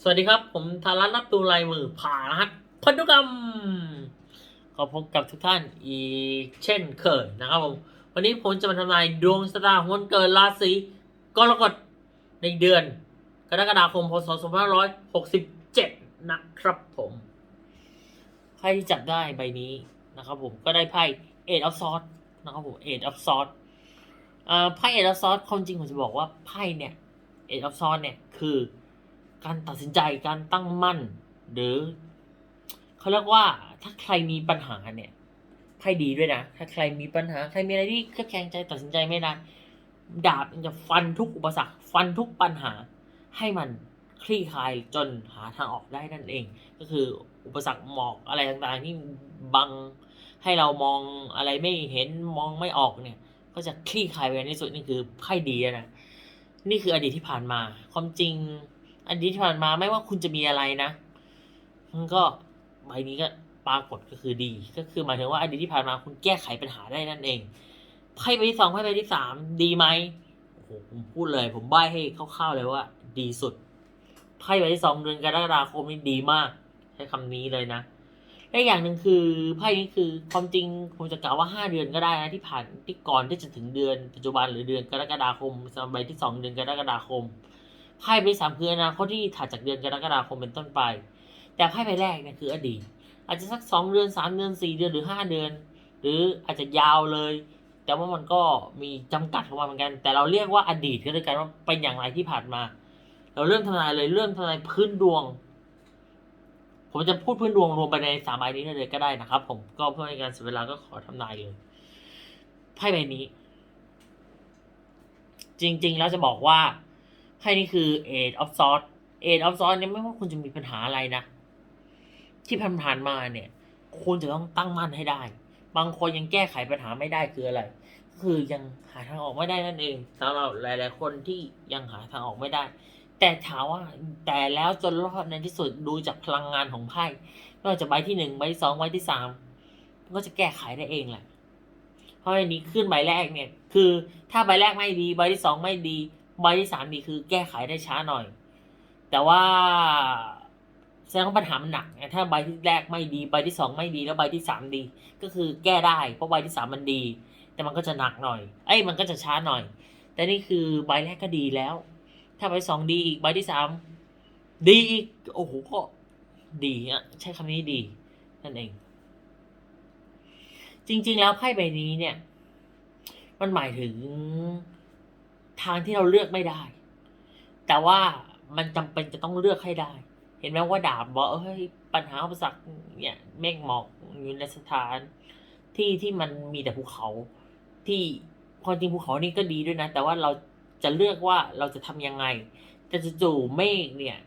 สวัสดีครับ ผมธารัตน์รับตูลายมือผ่ารหัสพันธุกรรม ขอพบกับทุกท่านอีกเช่นเคยนะครับผม วันนี้ผมจะมาทำนายดวงชะตาของวันเกิดราศีกรกฎในเดือน กรกฎาคม พศ 2567 นะครับผม ใครที่จับได้ใบนี้นะครับผมก็ได้ไพ่ Eight of Swords นะครับผม Eight of Swords อ่าไพ่ Eight of Swords ความจริงผมจะบอกว่าไพ่เนี่ย Eight of Swords เนี่ยคือ การตัดสินใจการตั้งมั่น หรือเขาเรียกว่าถ้าใครมีปัญหาเนี่ยไพ่ดีด้วยนะ ถ้าใครมีปัญหา ใครมีอะไรที่เครือบแคลงใจตัดสินใจไม่ได้ ดาบมันจะฟันทุกอุปสรรค ฟันทุกปัญหา ให้มันคลี่คลายจนหาทางออกได้นั่นเอง ก็คืออุปสรรคหมอกอะไรต่างๆที่บังให้เรามองอะไรไม่เห็นมองไม่ออกเนี่ย ก็จะคลี่คลายไปในที่สุดนี่คือไพ่ดีนะ นี่คืออดีตที่ผ่านมา ความจริง อดีตที่ผ่านมาไม่ว่าคุณจะมีอะไรนะมันก็ใบนี้ก็ปรากฏก็คือดี ก็คือหมายถึงว่าอดีตที่ผ่านมาคุณแก้ไขปัญหาได้นั่นเองไพ่ใบที่สองไพ่ใบที่สามดีไหมโอ้โหผมพูดเลย ผมใบให้คร่าวๆเลยว่า ดีสุดไพ่ใบที่สองเดือนกรกฎาคมนี่ดีมาก ใช้คำนี้เลยนะและอย่างหนึ่งคือไพ่นี้คือความจริงผมจะกล่าวว่าห้าเดือนก็ได้นะที่ผ่านที่ก่อนที่จะถึงเดือนปัจจุบันหรือเดือนกรกฎาคมสำหรับใบที่สองเดือนกรกฎาคม ไพ่ใบสามคืออนาคตที่ถัดจากเดือนกรกฎาคมเป็นต้นไป แต่ไพ่ใบแรกเนี่ยคืออดีต อาจจะสักสองเดือนสามเดือนสี่เดือนหรือห้าเดือน หรืออาจจะยาวเลย แต่ว่ามันก็มีจำกัดของมันเหมือนกัน แต่เราเรียกว่าอดีตก็เลยกันว่าเป็นอย่างไรที่ผ่านมา เราเริ่มทำนายเลยเริ่มทำนายพื้นดวง ผมจะพูดพื้นดวงรวมไปในสามใบนี้เลยก็ได้นะครับ ผมก็เพื่อให้การเสียเวลาก็ขอทำนายเลยไพ่ใบนี้ จริง ๆ แล้วจะบอกว่า ไพ่นี้คือ Eight of Swords Eight of Swords เนี่ยไม่ว่าคุณจะมีปัญหาอะไรนะ ที่ผ่านๆมาเนี่ย คุณจะต้องตั้งมั่นให้ได้ บางคนยังแก้ไขปัญหาไม่ได้คืออะไรก็คือยังหาทางออกไม่ได้นั่นเองสำหรับหลาย ๆ คนที่ยังหาทางออกไม่ได้ แต่ถามว่าแต่แล้วจนรอดในที่สุดดูจากพลังงานของไพ่ไม่ว่าจะใบที่หนึ่งใบที่สองใบที่สามก็จะแก้ไขได้เองแหละเพราะอันนี้ขึ้นใบแรกเนี่ย คือถ้าใบแรกไม่ดี ใบที่สองไม่ดี ใบที่สามดีคือแก้ไขได้ช้าหน่อย แต่ว่าแสดงว่าปัญหามันหนักไงถ้าใบที่แรกไม่ดีใบที่สองไม่ดีแล้วใบที่สามดี ก็คือแก้ได้เพราะใบที่สามมันดี แต่มันก็จะหนักหน่อย เอ้ยมันก็จะช้าหน่อย แต่นี่คือใบแรกก็ดีแล้ว ถ้าใบสองดีอีกใบที่สามดีอีกโอ้โหก็ดีอะใช้คำนี้ดี นั่นเอง จริง ๆ แล้วไพ่ใบนี้เนี่ย มันหมายถึง ทางที่เราเลือกไม่ได้ แต่ว่ามันจำเป็นจะต้องเลือกให้ได้ เห็นไหมว่าดาบบอกเฮ้ยปัญหาอุปสรรคเนี่ยเมฆหมอกอยู่ในสถาน ที่ที่มันมีแต่ภูเขาที่ความจริงภูเขานี่ก็ดีด้วยนะ แต่ว่าเราจะเลือกว่าเราจะทำยังไง แต่จู่ๆเมฆเนี่ย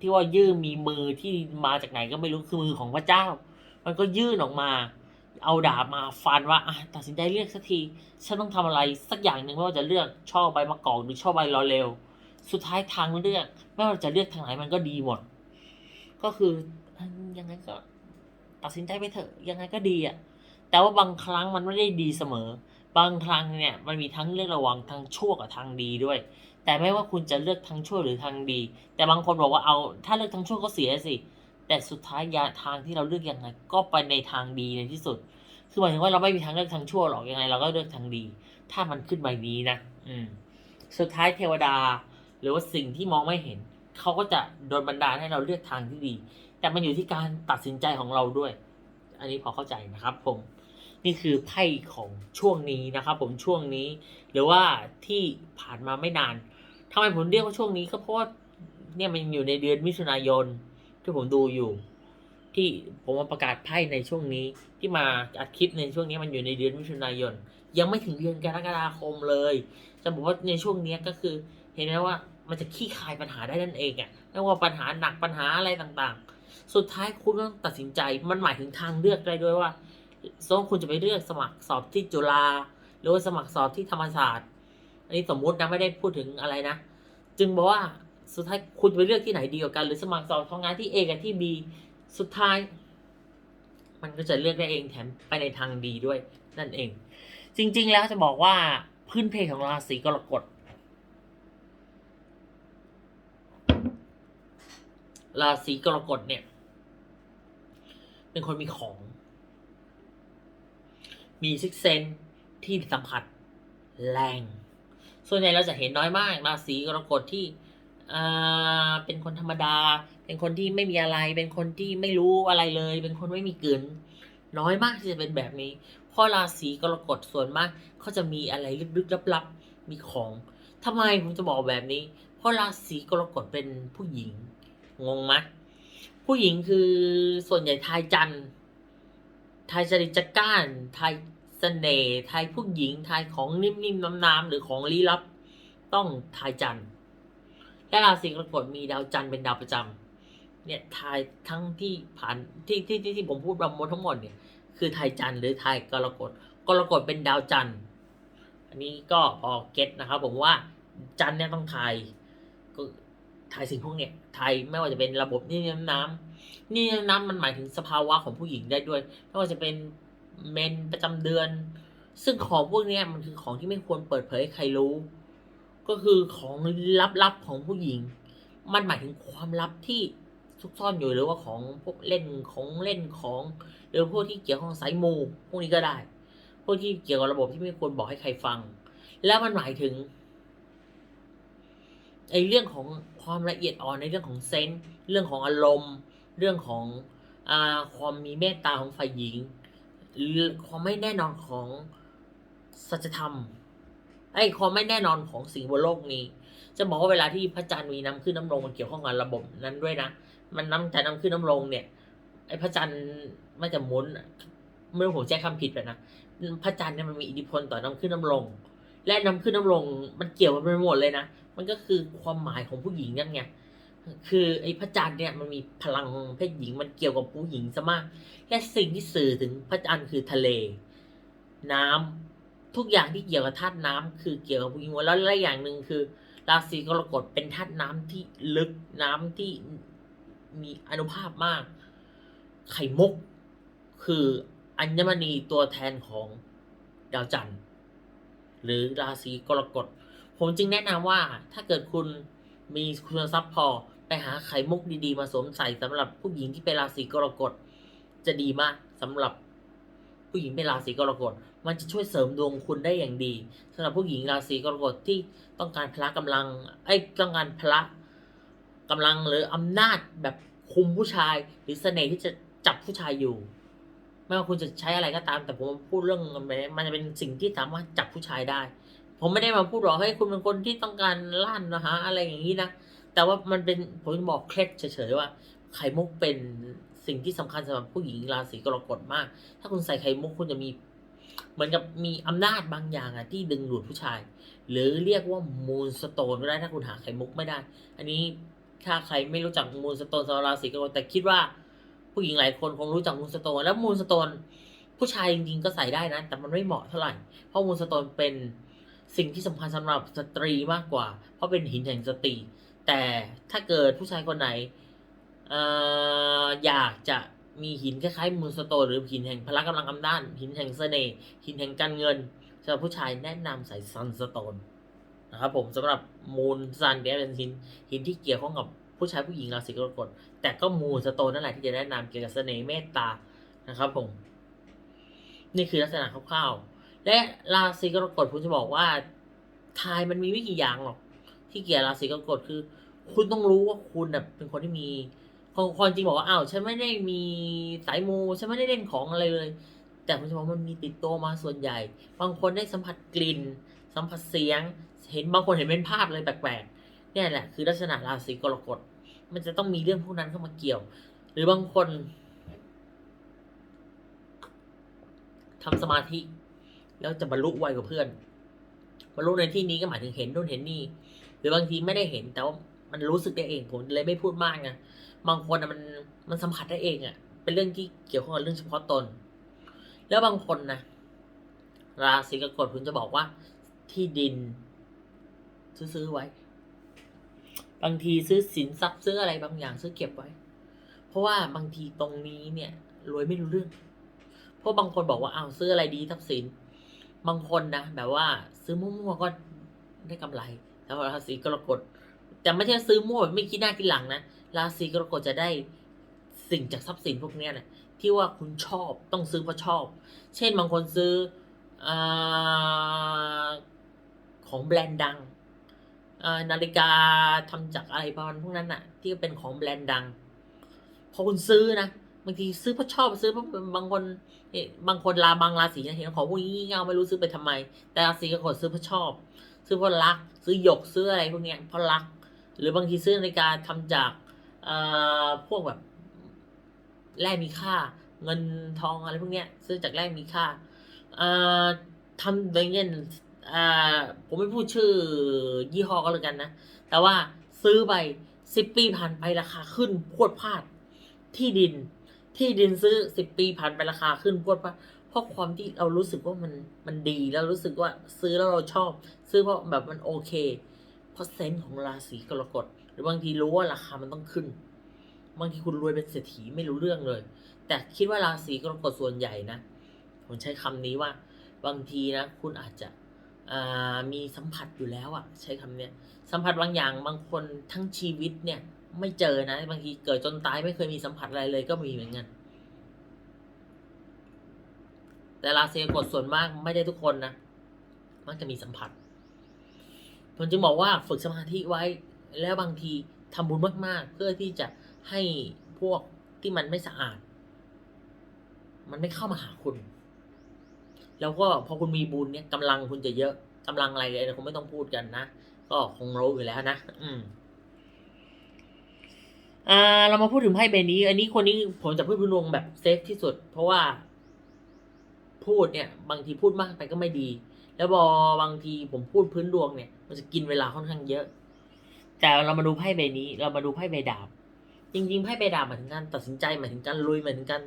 ที่ว่ายื่นมีมือที่มาจากไหนก็ไม่รู้คือมือของพระเจ้า มันก็ยื่นออกมา เอาดาบมาฟันว่าตัดสินใจเลือกสักที ฉันต้องทำอะไรสักอย่างหนึ่งไม่ว่าจะเลือกช่อใบมะกอกหรือช่อใบรอเร็ว สุดท้ายทางเลือก ไม่ว่าจะเลือกทางไหนมันก็ดีหมด ก็คือยังไงก็ ตัดสินใจไปเถอะยังไงก็ดีอะ แต่ว่าบางครั้งมันไม่ได้ดีเสมอ บางครั้งเนี่ยมันมีทั้งเลือกระวังทางชั่วกับทางดีด้วย แต่ไม่ว่าคุณจะเลือกทางชั่วหรือทางดี แต่บางคนบอกว่าเอา ถ้าเลือกทางชั่วก็เสียสิ แต่สุดท้ายยาทางที่เราเลือกยังไง ก็ไปในทางดีในที่สุด คือหมายถึงว่าเราไม่มีทางเลือกทางชั่วหรอกยังไง เราก็เลือกทางดี ถ้ามันขึ้นใบนี้นะอืม สุดท้ายเทวดา หรือว่าสิ่งที่มองไม่เห็น เขาก็จะโดนบันดาลให้เราเลือกทางที่ดี แต่มันอยู่ที่การตัดสินใจของเราด้วย อันนี้พอเข้าใจนะครับ ผม นี่คือไพ่ของช่วงนี้นะครับ ผมช่วงนี้ หรือว่าที่ผ่านมาไม่นานทำไมผมเรียกว่าช่วงนี้ก็เพราะว่าเนี่ยมันอยู่ในเดือนมิถุนายน ที่ผมดูอยู่ ที่ผมมาประกาศไพ่ในช่วงนี้ ที่มาอัดคลิปในช่วงนี้มันอยู่ในเดือนมิถุนายน ยังไม่ถึงเดือนกรกฎาคมเลย จะบอกว่าในช่วงนี้ก็คือ เห็นไหมว่ามันจะขี้คายปัญหาได้นั่นเองอะไม่ว่าปัญหาหนักปัญหาอะไรต่างๆ สุดท้ายคุณต้องตัดสินใจ มันหมายถึงทางเลือกได้ด้วยว่าสมมติคุณจะไปเลือกสมัครสอบที่จุฬาหรือว่าสมัครสอบที่ธรรมศาสตร์ อันนี้สมมุตินะไม่ได้พูดถึงอะไรนะ จึงบอกว่า สุดท้ายคุณไปเลือกที่ไหนดีกว่ากัน หรือสมัครสอบทำงานที่ A กับที่ B สุดท้าย มันก็จะเลือกได้เองแถมไปในทางดีด้วย นั่นเอง จริง ๆ แล้วจะบอกว่าพื้นเพของราศีกรกฎราศีกรกฎเนี่ย เป็นคนมีของ มีซิกเซนที่สัมผัสแรง ส่วนใหญ่เราจะเห็นน้อยมากราศีกรกฎที่ เป็นคนธรรมดา เป็นคนที่ไม่มีอะไร เป็นคนที่ไม่รู้อะไรเลย เป็นคนไม่มีเกินน้อยมากที่จะเป็นแบบนี้เพราะราศีกรกฎส่วนมากเขาจะมีอะไรลึกๆลับๆมีของทำไมผมจะบอกแบบนี้ เพราะราศีกรกฎเป็นผู้หญิงงงไหมผู้หญิงคือส่วนใหญ่ทายจันทายจริตจักร้านทายเสน่ห์ทายผู้หญิงทายของนิ่มๆน้ำๆหรือของลี้ลับ ต้องทายจันทร์ และราศีกรกฎมีดาวจันทร์เป็นดาวประจำเนี่ยทายทั้งที่ผ่านที่ที่ที่ที่ผมพูดประมวลทั้งหมดเนี่ยคือทายจันทร์หรือทายกรกฎกรกฎเป็นดาวจันทร์อันนี้ก็พอเก็ตนะครับ ผมว่าจันทร์เนี่ยต้องทายก็ทายสิ่งพวกเนี้ยทายไม่ว่าจะเป็นระบบนี่น้ำน้ำนี่น้ำน้ำมันหมายถึงสภาวะของผู้หญิงได้ด้วยไม่ว่าจะเป็นเมนประจำเดือน ซึ่งของพวกนี้มันคือของที่ไม่ควรเปิดเผยให้ใครรู้ ก็คือของลับๆของผู้หญิง มันหมายถึงความลับที่ซุกซ่อนอยู่หรือว่าของพวกเล่นของเล่นของ หรือพวกที่เกี่ยวข้องสายมูพวกนี้ก็ได้ พวกที่เกี่ยวกับระบบที่ไม่ควรบอกให้ใครฟัง แล้วมันหมายถึงไอ้เรื่องของความละเอียดอ่อนในเรื่องของเซนส์เรื่องของอารมณ์ เรื่องของอความมีเมตตาของฝ่ายหญิง หรือความไม่แน่นอนของสัจธรรม ไอ้ความไม่แน่นอนของสิ่งบนโลกนี้ จะบอกว่าเวลาที่พระจันทร์มีน้ำขึ้นน้ำลงมันเกี่ยวข้องกับระบบนั้นด้วยนะ มันน้ำแต่น้ำขึ้นน้ำลงเนี่ย ไอ้พระจันทร์ไม่จะหมุนไม่รู้ผมใช้คำผิดไปนะ พระจันทร์เนี่ยมันมีอิทธิพลต่อน้ำขึ้นน้ำลง และน้ำขึ้นน้ำลง มันเกี่ยวกันไปหมดเลยนะ มันก็คือความหมายของผู้หญิงนั่นไง คือไอ้พระจันทร์เนี่ยมันมีพลังเพศหญิง มันเกี่ยวกับผู้หญิงซะมาก และสิ่งที่สื่อถึงพระจันทร์คือทะเล น้ำ ทุกอย่างที่เกี่ยวกับธาตุน้ำคือเกี่ยวกับผู้หญิงหมดแล้วและอย่างหนึ่งคือ ราศีกรกฎเป็นธาตุน้ำที่ลึกน้ำที่มีอนุภาพมาก ไข่มุก คืออัญมณีตัวแทนของดาวจันทร์หรือราศีกรกฎ ผมจึงแนะนำว่าถ้าเกิดคุณมีคุณทรัพย์พอไปหาไข่มุกดีๆ มาสวมใส่สำหรับผู้หญิงที่เป็นราศีกรกฎจะดีมากสำหรับ ผู้หญิงเป็นราศีกรกฎมันจะช่วยเสริมดวงคุณได้อย่างดีสำหรับผู้หญิงราศีกรกฎที่ต้องการพละกำลังไอ้ต้องการพละกำลังหรืออำนาจแบบคุมผู้ชายหรือเสน่ห์ที่จะจับผู้ชายอยู่ ไม่ว่าคุณจะใช้อะไรก็ตาม แต่ผมพูดเรื่องมันจะเป็นสิ่งที่สามารถจับผู้ชายได้ ผมไม่ได้มาพูดหรอกให้คุณเป็นคนที่ต้องการล่านนะฮะอะไรอย่างนี้นะแต่ว่ามันเป็นผมบอกเคล็ดเฉยๆว่าไข่มุกเป็น สิ่งที่สำคัญสำหรับผู้หญิงราศีกรกฎมาก ถ้าคุณใส่ไข่มุกคุณจะมี เหมือนกับมีอำนาจบางอย่างอะที่ดึงดูดผู้ชาย หรือเรียกว่ามูลสโตนก็ได้ถ้าคุณหาไข่มุกไม่ได้ อันนี้ถ้าใครไม่รู้จักมูลสโตนสำหรับราศีกรกฎแต่คิดว่า ผู้หญิงหลายคนคงรู้จักมูลสโตน แล้วมูลสโตนผู้ชายจริงๆก็ใส่ได้นะ แต่มันไม่เหมาะเท่าไหร่เพราะมูลสโตนเป็นสิ่งที่สำคัญสำหรับสตรีมากกว่า เพราะเป็นหินแห่งสตรี แต่ถ้าเกิดผู้ชายคนไหน อ่ออยากจะมีหินคล้ายๆมูลสโตหรือหินแห่งพละกำลังอำนาจหินแห่งเสน่ห์หินแห่งการเงินสำหรับผู้ชายแนะนำใส่ซันสโตนนะครับผมสำหรับมูลซันเนี่ยเป็นหินหินที่เกี่ยวข้องกับผู้ชายผู้หญิงราศีกรกฎแต่ก็มูลสโตนนั่นแหละที่จะแนะนำเกี่ยวกับเสน่ห์เมตตานะครับผมนี่คือลักษณะคร่าวๆและราศีกรกฎผมจะบอกว่าทายมันมีไม่กี่อย่างหรอก ที่เกี่ยวกับราศีกรกฎคือ คุณต้องรู้ว่าคุณเป็นคนที่มี คนคนจริงบอกว่าอ้าวฉันไม่ได้มีสายมูฉันไม่ได้เล่นของอะไรเลย แต่ผมจะบอกมันมีติดตัวมาส่วนใหญ่ บางคนได้สัมผัสกลิ่น สัมผัสเสียง เห็นบางคนเห็นเป็นภาพเลยแปลกๆเนี่ยแหละคือลักษณะราศีกรกฎมันจะต้องมีเรื่องพวกนั้นเข้ามาเกี่ยว หรือบางคนทำสมาธิ แล้วจะบรรลุไวกว่าเพื่อน บรรลุในที่นี้ก็หมายถึงเห็นนู่นเห็นนี่ หรือบางทีไม่ได้เห็นแต่ว่ามันรู้สึกได้เองผมเลยไม่พูดมากไง บางคนอะมันมันสัมผัสได้เองอะเป็นเรื่องที่เกี่ยวข้องกับเรื่องเฉพาะตน แล้วบางคนนะราศีกรกฎผมจะบอกว่า ที่ดิน ซื้อไว้ บางทีซื้อสินทรัพย์ซื้ออะไรบางอย่างซื้อเก็บไว้ เพราะว่าบางทีตรงนี้เนี่ยรวยไม่รู้เรื่อง เพราะบางคนบอกว่าเอาซื้ออะไรดีทรัพย์สิน บางคนนะแบบว่า ซื้อมั่วๆก็ได้กำไรแต่ว่าราศีกรกฎแต่ไม่ใช่ซื้อมั่วแบบไม่คิดหน้าคิดหลังนะ ราศีกรกฎจะได้สิ่งจากทรัพย์สินพวกนี้นะที่ว่าคุณชอบต้องซื้อเพราะชอบ เช่นบางคนซื้ออของแบรนด์ดังนาฬิกาทำจากอะไรประมาณพวกนั้นน่ะ ที่เป็นของแบรนด์ดัง พอคุณซื้อนะบางทีซื้อเพราะชอบซื้อเพราะบางคนบางคนลาบางราศีเห็นของพวกนี้เงาไม่รู้ซื้อไปทำไม แต่ราศีกรกฎซื้อเพราะชอบ ซื้อเพราะรัก ซื้อหยกซื้ออะไรพวกนี้เพราะรัก หรือบางทีซื้อนาฬิกาทำจาก พวกแบบแร่มีค่า เงินทองอะไรพวกเนี้ย ซื้อจากแร่มีค่าเอ่อทำอย่างเงี้ยอ่าผมไม่พูดชื่อยี่ห้อก็แล้วกันนะ แต่ว่าซื้อไปสิบปีผ่านไปราคาขึ้นพรวดพลาด ที่ดิน ที่ดินซื้อสิบปีผ่านไปราคาขึ้นพรวดพลาดเพราะความที่เรารู้สึกว่ามันมันดีแล้วรู้สึกว่าซื้อแล้วเราชอบ ซื้อเพราะแบบมันโอเค เพราะเซนส์ของราศีกรกฎ รือบางทีรู้ว่าราคามันต้องขึ้น บางทีคุณรวยเป็นเศรษฐีไม่รู้เรื่องเลย แต่คิดว่าราศีกรกฎส่วนใหญ่นะ ผมใช้คำนี้ว่า บางทีนะ คุณอาจจะมีสัมผัสอยู่แล้วอะใช้คำเนี้ยสัมผัสบางอย่างบางคนทั้งชีวิตเนี่ย ไม่เจอนะ บางทีเกิดจนตายไม่เคยมีสัมผัสอะไรเลยก็มีเหมือนกันแต่ราศีกรกฎส่วนมากไม่ได้ทุกคนนะ มักจะมีสัมผัสผมจึงบอกว่าฝึกสมาธิไว้ แล้วบางทีทำบุญมากๆ เพื่อที่จะให้พวกที่มันไม่สะอาด มันไม่เข้ามาหาคุณ แล้วก็พอคุณมีบุญเนี่ยกำลังคุณจะเยอะกำลังอะไรเลยคงไม่ต้องพูดกันนะก็คงรู้อยู่แล้วนะ อืมอ่าเรามาพูดถึงไพ่ใบนี้ อันนี้คนนี้ผมจะพูดพื้นดวงแบบเซฟที่สุด เพราะว่า พูดเนี่ย บางทีพูดมากไปก็ไม่ดี แล้วพอบางทีผมพูดพื้นดวงเนี่ย มันจะกินเวลาค่อนข้างเยอะ แต่เรามาดูไพ่ใบนี้ เรามาดูไพ่ใบดาบ จริงๆไพ่ใบดาบหมายถึงการตัดสินใจหมายถึงการลุยหมายถึงการ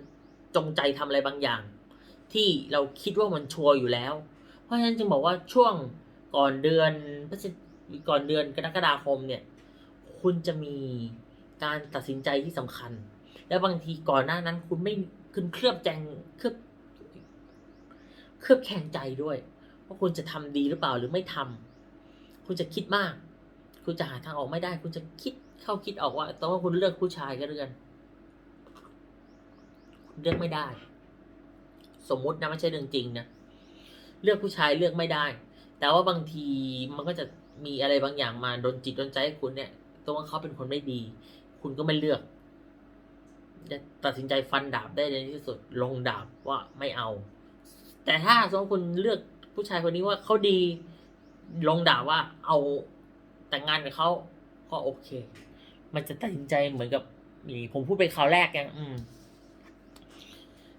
จงใจทำอะไรบางอย่าง ที่เราคิดว่ามันชัวร์อยู่แล้ว เพราะฉะนั้นจึงบอกว่าช่วงก่อนเดือนก่อนเดือนกรกฎาคมเนี่ย คุณจะมีการตัดสินใจที่สำคัญ แล้วบางทีก่อนหน้านั้น คุณไม่คุณเคลือบแจงเคลือบเคลือบแข็งใจด้วยว่าคุณจะทำดีหรือเปล่าหรือไม่ทำคุณจะคิดมาก คุณจะหาทางออกไม่ได้ คุณจะคิดเข้าคิดออกว่าต้องว่าคุณเลือกผู้ชายก็เรือนคุณเลือกไม่ได้ สมมุตินะไม่ใช่เรื่องจริงนะเลือกผู้ชายเลือกไม่ได้ แต่ว่าบางทีมันก็จะมีอะไรบางอย่างมาโดนจิตโดนใจให้คุณเนี่ยตัวว่าเขาเป็นคนไม่ดี คุณก็ไม่เลือกจะตัดสินใจฟันดาบได้ในที่สุด ลงดาบว่าไม่เอา แต่ถ้าสมมติคุณเลือกผู้ชายคนนี้ว่าเขาดี ลงดาบว่าเอา แต่งงานกับเขาก็โอเค มันจะตัดสินใจเหมือนกับนี่ผมพูดไปคราวแรกยังอืม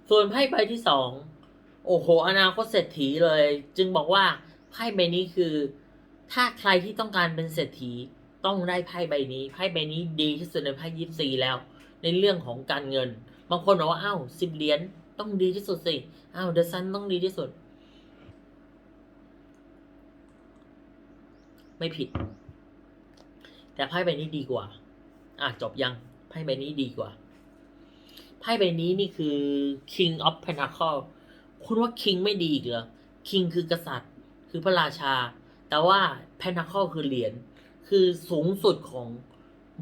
ส่วนไพ่ใบที่สองโอ้โห อนาคตเศรษฐีเลย จึงบอกว่าไพ่ใบนี้คือ ถ้าใครที่ต้องการเป็นเศรษฐีต้องได้ไพ่ใบนี้ ไพ่ใบนี้ดีที่สุดในไพ่ยิปซีแล้ว ในเรื่องของการเงิน บางคนบอกว่าอ้าวสิบเหรียญต้องดีที่สุดสิอ้าวเดอะซันต้องดีที่สุด ไม่ผิด แต่ไพ่ใบนี้ดีกว่า อะจบยังไพ่ใบนี้ดีกว่าไพ่ใบนี้นี่คือ King of Pentacle คุณว่า King ไม่ดีอีกเหรอ King คือกษัตริย์ คือพระราชา แต่ว่า Pentacle คือเหรียญคือสูงสุดของ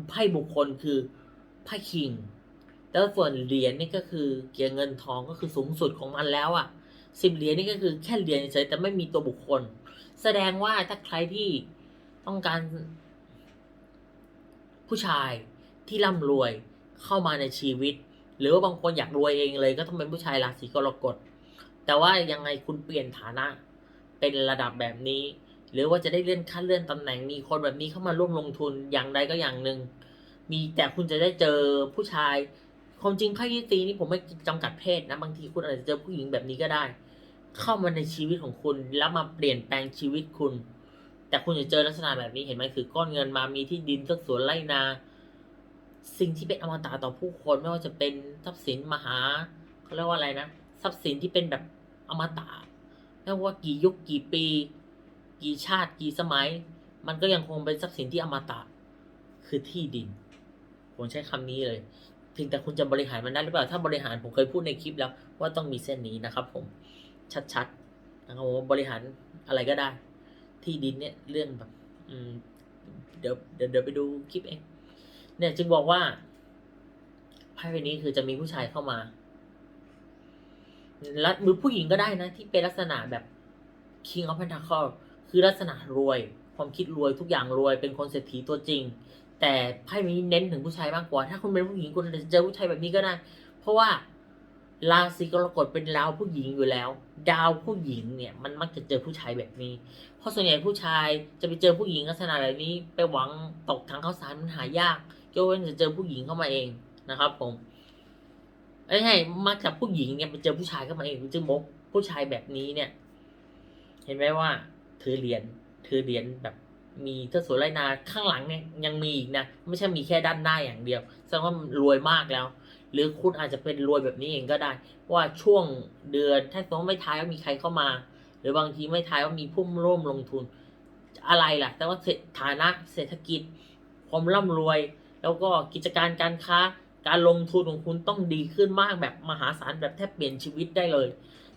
ไพ่บุคคลคือไพ่ King แล้วส่วนเหรียญนี่ก็คือเกี่ยวเงินทองก็คือสูงสุดของมันแล้วอะ่ะสิบเหรียญนี่ก็คือแค่เหรียญเฉยแต่ไม่มีตัวบุคคล แสดงว่าถ้าใครที่ต้องการ ผู้ชายที่ร่ำรวยเข้ามาในชีวิต หรือว่าบางคนอยากรวยเองเลย ก็ต้องเป็นผู้ชายราศีกรกฎ แต่ว่ายังไงคุณเปลี่ยนฐานะ เป็นระดับแบบนี้ หรือว่าจะได้เลื่อนขั้นเลื่อนตำแหน่งมีคนแบบนี้เข้ามาร่วมลงทุนอย่างใดก็อย่างหนึ่งมีแต่คุณจะได้เจอผู้ชายความจริงไพ่ยี่ตีนี่ผมไม่จำกัดเพศนะบางทีคุณอาจจะเจอผู้หญิงแบบนี้ก็ได้ เข้ามาในชีวิตของคุณแล้วมาเปลี่ยนแปลงชีวิตคุณ แต่คุณจะเจอลักษณะแบบนี้เห็นไหมคือก้อนเงินมามีที่ดินสักสวนไร่นา สิ่งที่เป็นอมตะต่อผู้คนไม่ว่าจะเป็นทรัพย์สินมหาเขาเรียกว่าอะไรนะทรัพย์สินที่เป็นแบบอมตะไม่ว่ากี่ยุคกี่ปี กี่ชาติกี่สมัย มันก็ยังคงเป็นทรัพย์สินที่อมตะคือที่ดินผมใช้คำนี้เลยเพียงแต่คุณจะบริหารมันได้หรือเปล่าถ้าบริหารผมเคยพูดในคลิปแล้วว่าต้องมีเส้นนี้นะครับ ผมชัดๆนะครับผมบริหารอะไรก็ได้ ที่ดินเนี่ยเรื่องแบบเดี๋ยวเดี๋ยวเดี๋ยวไปดูคลิปเอง เนี่ยจึงบอกว่าไพ่ใบนี้คือจะมีผู้ชายเข้ามาและมือผู้หญิงก็ได้นะ ที่เป็นลักษณะแบบ King of Pentacle คือลักษณะรวย ความคิดรวยทุกอย่างรวยเป็นคนเศรษฐีตัวจริง แต่ไพ่นี้เน้นถึงผู้ชายมากกว่า ถ้าคุณเป็นผู้หญิงคุณจะเจอผู้ชายแบบนี้ก็ได้ เพราะว่า ราศีกรกฎเป็นดาวผู้หญิงอยู่แล้ว ดาวผู้หญิงเนี่ยมันมักจะเจอผู้ชายแบบนี้ เพราะส่วนใหญ่ผู้ชายจะไปเจอผู้หญิงลักษณะแบบนี้ไปหวังตกทางข้าวสารมันหายากยกเว้นจะเจอผู้หญิงเข้ามาเองนะครับ ผมไอ้ใช่มักจะผู้หญิงเนี่ยไปเจอผู้ชายเข้ามาเองจึงบอกผู้ชายแบบนี้เนี่ย เห็นไหมว่าถือเหรียญถือเหรียญแบบมีเทศโสไรนาข้างหลังเนี่ยยังมีอีกนะไม่ใช่มีแค่ด้านหน้าอย่างเดียวแสดงว่ารวยมากแล้ว หรือคุณอาจจะเป็นรวยแบบนี้เองก็ได้ ว่าช่วงเดือนถ้าสมมติไม่ทายว่ามีใครเข้ามา หรือบางทีไม่ทายว่ามีผู้ร่วมลงทุน อะไรล่ะ แต่ว่าฐานะเศรษฐกิจ ความร่ำรวย แล้วก็กิจการการค้า การลงทุนของคุณต้องดีขึ้นมากแบบมหาศาลแบบแทบเปลี่ยนชีวิตได้เลย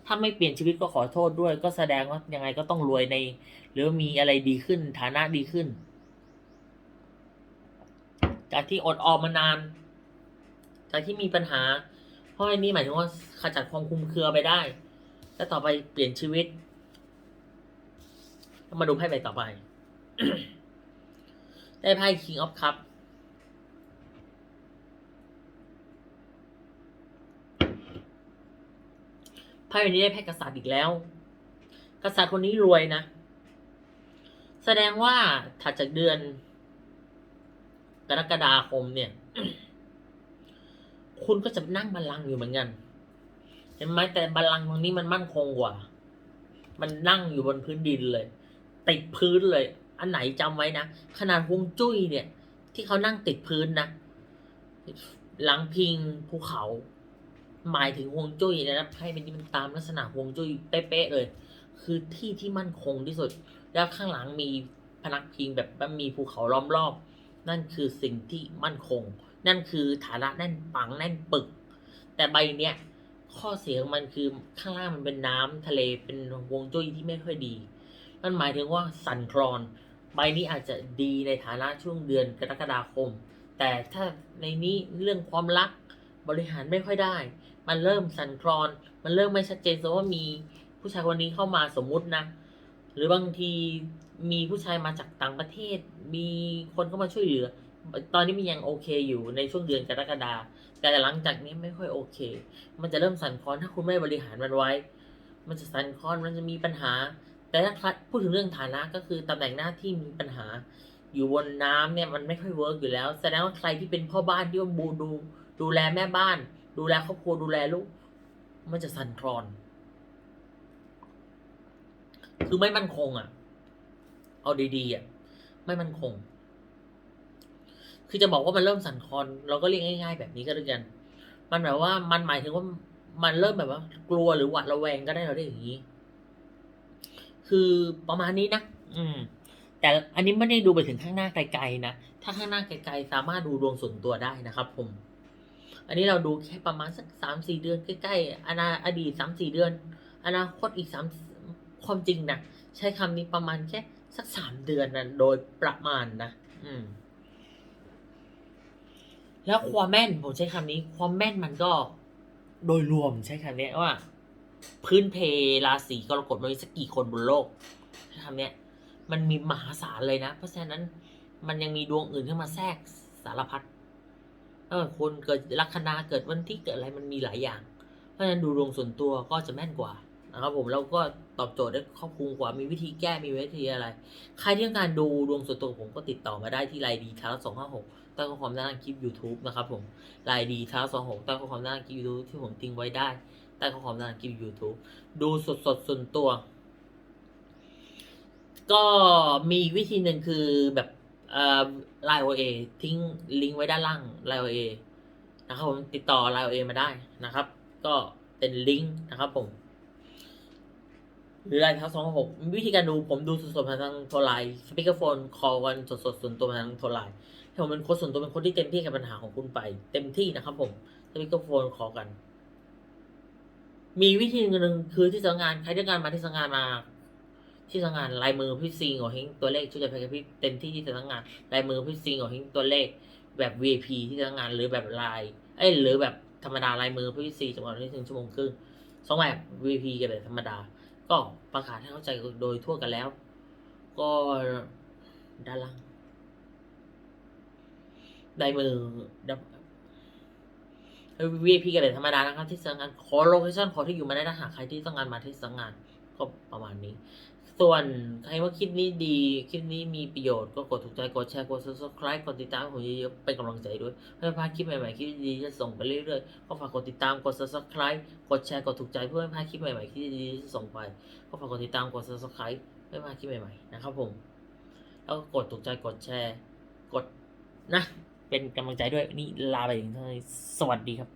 ถ้าไม่เปลี่ยนชีวิตก็ขอโทษด้วย ก็แสดงว่ายังไงก็ต้องรวยใน หรือมีอะไรดีขึ้น ฐานะดีขึ้น จากที่อดออมมานาน จากที่มีปัญหาเพราะอันนี้หมายถึงว่าขจัดความคุมเครือไปได้ แล้วต่อไปเปลี่ยนชีวิต มาดูไพ่ใบต่อไป ได้ไพ่ King of Cup ไพ่ใบนี้ได้ไพ่กษัตริย์อีกแล้ว กษัตริย์คนนี้รวยนะ แสดงว่าถัดจากเดือน กรกฎาคมเนี่ย คุณก็จะนั่งบัลลังก์อยู่เหมือนกันเห็นไหมแต่บัลลังก์ตรงนี้มันมั่นคงกว่า มันนั่งอยู่บนพื้นดินเลย ติดพื้นเลย อันไหนจำไว้นะ ขนาดฮวงจุ้ยเนี่ย ที่เขานั่งติดพื้นนะหลังพิงภูเขา หมายถึงฮวงจุ้ยเนยนะให้เป็นที่มันตามลักษณะฮวงจุ้ยเป๊ะๆเลย คือที่ที่มั่นคงที่สุด แล้วข้างหลังมีพนักพิงแบบมีภูเขาล้อมรอบ นั่นคือสิ่งที่มั่นคง นั่นคือฐานะแน่นปังแน่นปึก แต่ใบเนี้ยข้อเสียของมันคือข้างล่างมันเป็นน้ำทะเลเป็นวงจุ้ยที่ไม่ค่อยดีมันหมายถึงว่าสั่นคลอน ใบนี้อาจจะดีในฐานะช่วงเดือนกรกฎาคม แต่ถ้าในนี้เรื่องความรักบริหารไม่ค่อยได้ มันเริ่มสั่นคลอน มันเริ่มไม่ชัดเจนซะว่ามีผู้ชายคนนี้เข้ามาสมมุตินะ หรือบางทีมีผู้ชายมาจากต่างประเทศ มีคนเข้ามาช่วยเหลือ ตอนนี้มันยังโอเคอยู่ในช่วงเดือนกรกฎาแต่หลังจากนี้ไม่ค่อยโอเค มันจะเริ่มสั่นคลอนถ้าคุณไม่บริหารมันไว้ มันจะสั่นคลอนมันจะมีปัญหา แต่ถ้าพูดถึงเรื่องฐานะก็คือตำแหน่งหน้าที่มีปัญหา อยู่บนน้ำเนี่ยมันไม่ค่อยเวิร์กอยู่แล้ว แสดงว่าใครที่เป็นพ่อบ้านที่ว่าบูดูดูแลแม่บ้าน ดูแลครอบครัวดูแลลูก มันจะสั่นคลอน คือไม่มั่นคงอะ เอาดีๆอะ ไม่มั่นคง คือจะบอกว่ามันเริ่มสั่นคลอน เราก็เรียกง่าย ๆ แบบนี้ก็แล้วกัน มันแบบว่ามันหมายถึงว่ามันเริ่มแบบว่า กลัวหรือหวาดระแวงก็ได้เราได้อย่างนี้ คือประมาณนี้นะอืม แต่อันนี้ไม่ได้ดูไปถึงข้างหน้าไกลๆนะถ้าข้างหน้าไกลๆสามารถดูดวงส่วนตัวได้นะครับผม อันนี้เราดูแค่ประมาณสักสามสี่เดือนใกล้ๆอนาอดีตสามสี่เดือน อนาคตอีกสามความจริงนะใช้คำนี้ประมาณแค่สักสามเดือนนะโดยประมาณนะอืม แล้วความแม่นผมใช้คำนี้ ความแม่นมันก็โดยรวมใช้คำนี้ว่า พื้นเพราศีกรกฎมันมีสักกี่คนบนโลกใช้คำนี้มันมีมหาศาลเลยนะ เพราะฉะนั้นมันยังมีดวงอื่นเข้ามาแทรกสารพัดเออคนเกิดลัคนาเกิดวันที่เกิดอะไรมันมีหลายอย่าง เพราะฉะนั้นดูดวงส่วนตัวก็จะแม่นกว่านะครับผมแล้วก็ตอบโจทย์ได้ครอบคลุมกว่ามีวิธีแก้มีวิธีอะไร ใครที่ต้องการดูดวงส่วนตัวผมก็ติดต่อมาได้ที่ไลน์ดีทาร์สองห้าหก ใต้ข้อความด้านล่างคลิป YouTube นะครับผมลน์ดีท้าสองหกใต้ข้อความด้านล่างคลิป YouTube ที่ผมทิ้งไว้ได้ใต้ข้อความด้านล่างคลิป YouTube ดูสดสดส่วนตัว ก็มีวิธีหนึ่งคือแบบเอ่อไลน์โอเอทิ้งลิงก์ไว้ด้านล่างไลน์โอเอนะครับผมติดต่อไลน์โอเอมาได้นะครับ ก็เป็นลิงก์นะครับผมหรือไลน์ทั้งสองหกวิธีการดูผมดูสดๆผ่านทางโทรไลน์สปีกเกอร์โฟนคอลกันสดๆส่วนตัวผ่านทางโทรไลน์ ผมเป็นโค้ชส่วนตัวเป็นคนที่เต็มที่กับปัญหาของคุณไป เต็มที่นะครับ ผมสปีกเกอร์โฟนคอลกัน มีวิธีหนึ่งคือที่สำนักงานใครที่งานมาที่สำนักงานมา ที่สำนักงานลายมือพี่ซิงโอเฮงตัวเลขช่วยจะไปกับพี่เต็มที่ที่สำนักงานลายมือพี่ซิงโอเฮงตัวเลข แบบ VIP ที่ทำงานหรือแบบลน์เอ้ยหรือแบบธรรมดาลายมือพี่สี่จังหวะที่ถึงชั่วโมงครึ่งสองแบบ VIP กับแบบธรรมดา ก็ประกาศให้เข้าใจโดยทั่วกันแล้ว ก็ด้านล่าง ได้มือดับ VIP กันเลยธรรมดานะครับที่สังงานขอโลเคชั่นขอที่อยู่มาได้นะหากใครที่ต้องการมาที่สังงานก็ประมาณนี้ ส่วนใครว่าคลิปนี้ดีคลิปนี้มีประโยชน์ก็กดถูกใจกดแชร์กด subscribe กดติดตามผมเยอะๆเป็นกำลังใจด้วยเพื่อพลาดคลิปใหม่ๆคลิปดีๆจะส่งไปเรื่อยๆก็ฝากกดติดตามกด subscribe กดแชร์กดถูกใจเพื่อไม่พลาดคลิปใหม่ๆคลิปดีๆจะส่งไปก็ฝากกดติดตามกด subscribe ไม่พลาดคลิปใหม่ๆนะครับผมแล้วกดถูกใจกดแชร์ กดนะ เป็นกำลังใจด้วยนี่ลาไปถึงเท่านี้สวัสดีครับ